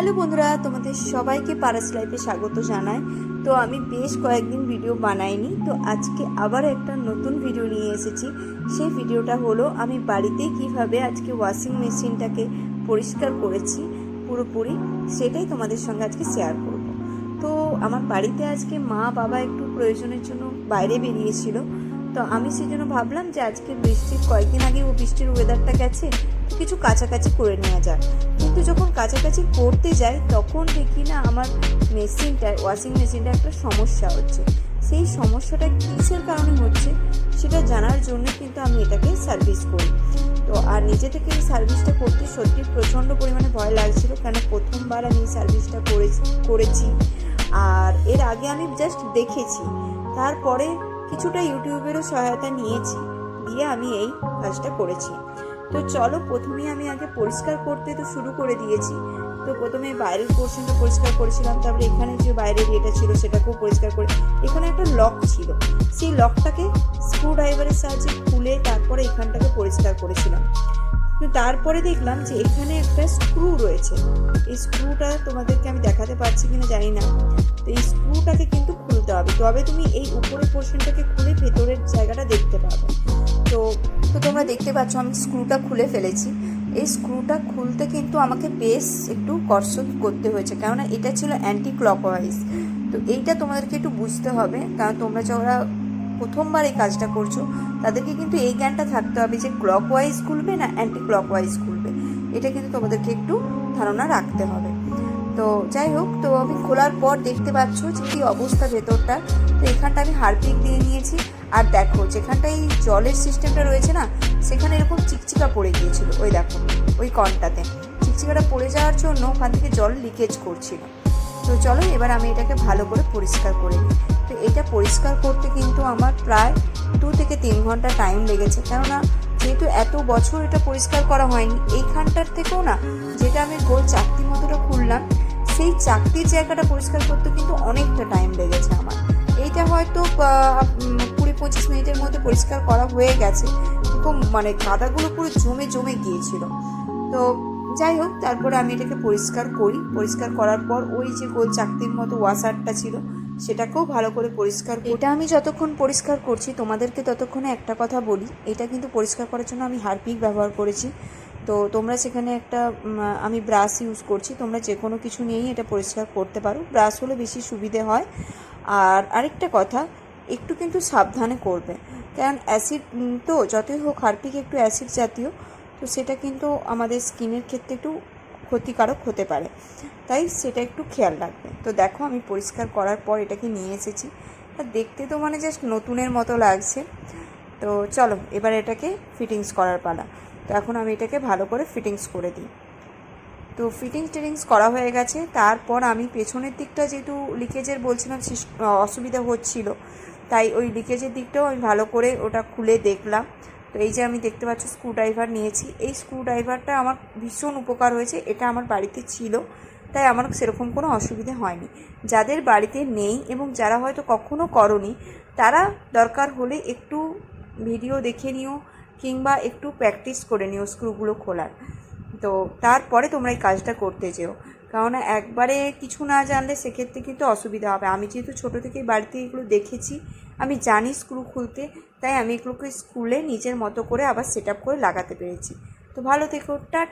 Hello বন্ধুরা, তোমাদের সবাইকে পারাস লাইফে স্বাগত জানাই। তো আমি বেশ কয়েকদিন ভিডিও বানাইনি, তো আজকে আবার একটা নতুন ভিডিও নিয়ে এসেছি। সেই ভিডিওটা হলো, আমি বাড়িতে কীভাবে আজকে ওয়াশিং মেশিনটাকে পরিষ্কার করেছি পুরোপুরি, সেটাই তোমাদের সঙ্গে আজকে শেয়ার করব। তো আমার বাড়িতে আজকে মা বাবা একটু প্রয়োজনের জন্য বাইরে বেরিয়েছিল, তো আমি সেই জন্য ভাবলাম যে আজকে বৃষ্টির কয়েকদিন আগে ও বৃষ্টির ওয়েদারটা গেছে, কিছু কাছাকাছি করে নেওয়া যাক। কিন্তু যখন কাছাকাছি করতে যাই, তখন দেখি না আমার মেশিনটা ওয়াশিং মেশিনটা একটা সমস্যা হচ্ছে। সেই সমস্যাটা কিসের কারণে হচ্ছে, সেটা জানার জন্য কিন্তু আমি এটাকে সার্ভিস করি। তো আর নিজে থেকে এই সার্ভিসটা করতে সত্যি প্রচণ্ড পরিমাণে ভয় লাগছিল, কেন প্রথমবার আমি এই সার্ভিসটা করেছি করেছি। আর এর আগে আমি জাস্ট দেখেছি, তারপরে কিছুটা ইউটিউবেরও সহায়তা নিয়েছি, দিয়ে আমি এই কাজটা করেছি। তো চলো প্রথমেই আমি আগে পরিষ্কার করতে তো শুরু করে দিয়েছি। তো প্রথমে বাইরের পোর্শনটা পরিষ্কার করেছিলাম, তারপরে এখানে যে বাইরের ইয়েটা ছিল সেটাকেও পরিষ্কার করে, এখানে একটা লক ছিল। সেই লকটাকে স্ক্রু ড্রাইভারের সাহায্যে খুলে তারপরে এখানটাকে পরিষ্কার করেছিলাম। তো তারপরে দেখলাম যে এখানে একটা স্ক্রু রয়েছে। এই স্ক্রুটা তোমাদেরকে আমি দেখাতে পারছি কিনা জানি না। তো এই স্ক্রুটাকে কিন্তু খুলতে হবে। তবে তুমি এই উপরের পোর্শনটাকে খুলে ভেতরের জায়গাটা দেখতে পাবে। তো তোমরা দেখতে পাচ্ছ, আমি স্ক্রুটা খুলে ফেলেছি। এই স্ক্রুটা খুলতে কিন্তু আমাকে বেশ একটু কষ্ট করতে হয়েছে, কেননা এটা ছিল অ্যান্টি ক্লকওয়াইজ তো এইটা তোমাদেরকে একটু বুঝতে হবে, কারণ তোমরা যারা প্রথমবার এই কাজটা করছ, তাদেরকে কিন্তু এই জ্ঞানটা থাকতে হবে যে ক্লকওয়াইজ খুলবে না অ্যান্টি ক্লকওয়াইজ খুলবে। এটা কিন্তু তোমাদেরকে একটু ধারণা রাখতে হবে। তো যাই হোক, তো আমি খোলার পর দেখতে পাচ্ছ যে কী অবস্থা ভেতরটা। তো এখানটা আমি হারপিক দিয়ে নিয়েছি আর দেখো যেখানটা এই জলের সিস্টেমটা রয়েছে না, সেখানে এরকম চিকচিকা পড়ে গিয়েছিল। ওই দেখো, ওই কনটাতে। চিকচিকাটা পড়ে যাওয়ার জন্য ওখান থেকে জল লিকেজ করছিল। তো চলো, এবার আমি এটাকে ভালো করে পরিষ্কার করে নিই। তো এটা পরিষ্কার করতে কিন্তু আমার প্রায় দু থেকে তিন ঘণ্টা টাইম লেগেছে। কেননা, যেহেতু এত বছর এটা পরিষ্কার করা হয়নি, এইখানটার থেকেও না, যেটা আমি গোল চাকতি মতোটা খুললাম সেই চাকতির জায়গাটা পরিষ্কার করতে কিন্তু অনেকটা টাইম লেগেছে আমার। এইটা হয়তো কুড়ি পঁচিশ মিনিটের মধ্যে পরিষ্কার করা হয়ে গেছে। খুব মানে কাদাগুলো পুরো জমে জমে গিয়েছিল। তো যাই হোক, তারপরে আমি এটাকে পরিষ্কার করি। পরিষ্কার করার পর ওই যে গোল চাকতির মতো ওয়াশারটা ছিল, সেটাকেও ভালো করে পরিষ্কার এটা আমি যতক্ষণ পরিষ্কার করছি, তোমাদেরকে ততক্ষণে একটা কথা বলি। এটা কিন্তু পরিষ্কার করার জন্য আমি হারপিক ব্যবহার করেছি। তো তোমরা সেখানে একটা আমি ব্রাশ ইউজ করছি, তোমরা যে কোনো কিছু নিয়েই এটা পরিষ্কার করতে পারো। ব্রাশ হলে বেশি সুবিধে হয়। আর আরেকটা কথা, একটু কিন্তু সাবধানে করবে। কারণ অ্যাসিড তো যতই হোক, হারপিক একটু অ্যাসিড জাতীয়, তো সেটা কিন্তু আমাদের স্কিনের ক্ষেত্রে একটু ক্ষতিকারক হতে পারে। তাই সেটা একটু খেয়াল রাখবে। তো দেখো, আমি পরিষ্কার করার পর এটাকে নিয়ে এসেছি। আর দেখতে তো মানে জাস্ট নতুনের মতো লাগছে। তো চলো, এবার এটাকে ফিটিংস করার পালা। তো এখন আমি এটাকে ভালো করে ফিটিংস করে দিই। তো ফিটিংস টিটিংস করা হয়ে গেছে। তারপর আমি পেছনের দিকটা যেহেতু লিকেজের বলছিলাম অসুবিধা হচ্ছিল, তাই ওই লিকেজের দিকটাও আমি ভালো করে ওটা খুলে দেখলাম। তো এই যে আমি দেখতে পাচ্ছি স্ক্রু ড্রাইভার নিয়েছি। এই স্ক্রু ড্রাইভারটা আমার ভীষণ উপকার হয়েছে, এটা আমার বাড়িতে ছিল, তাই আমার সেরকম কোনো অসুবিধে হয়নি। যাদের বাড়িতে নেই এবং যারা হয়তো কখনো করনি, তারা দরকার হলে একটু ভিডিও দেখে নিও কিংবা একটু প্র্যাকটিস করে নিও স্ক্রুগুলো খোলার। তো তারপরে তোমরা এই কাজটা করতে যেও। কারণ একবারে কিছু না জানলে সেক্ষেত্রে কিন্তু অসুবিধা হবে। আমি যেহেতু ছোটো থেকেই বাড়িতে এগুলো দেখেছি, আমি জানি স্ক্রু খুলতে। তাই আমি এগুলোকে স্কুলে নিজের মতো করে আবার সেট আপ করে লাগাতে পেরেছি। তো ভালো থেকো, টা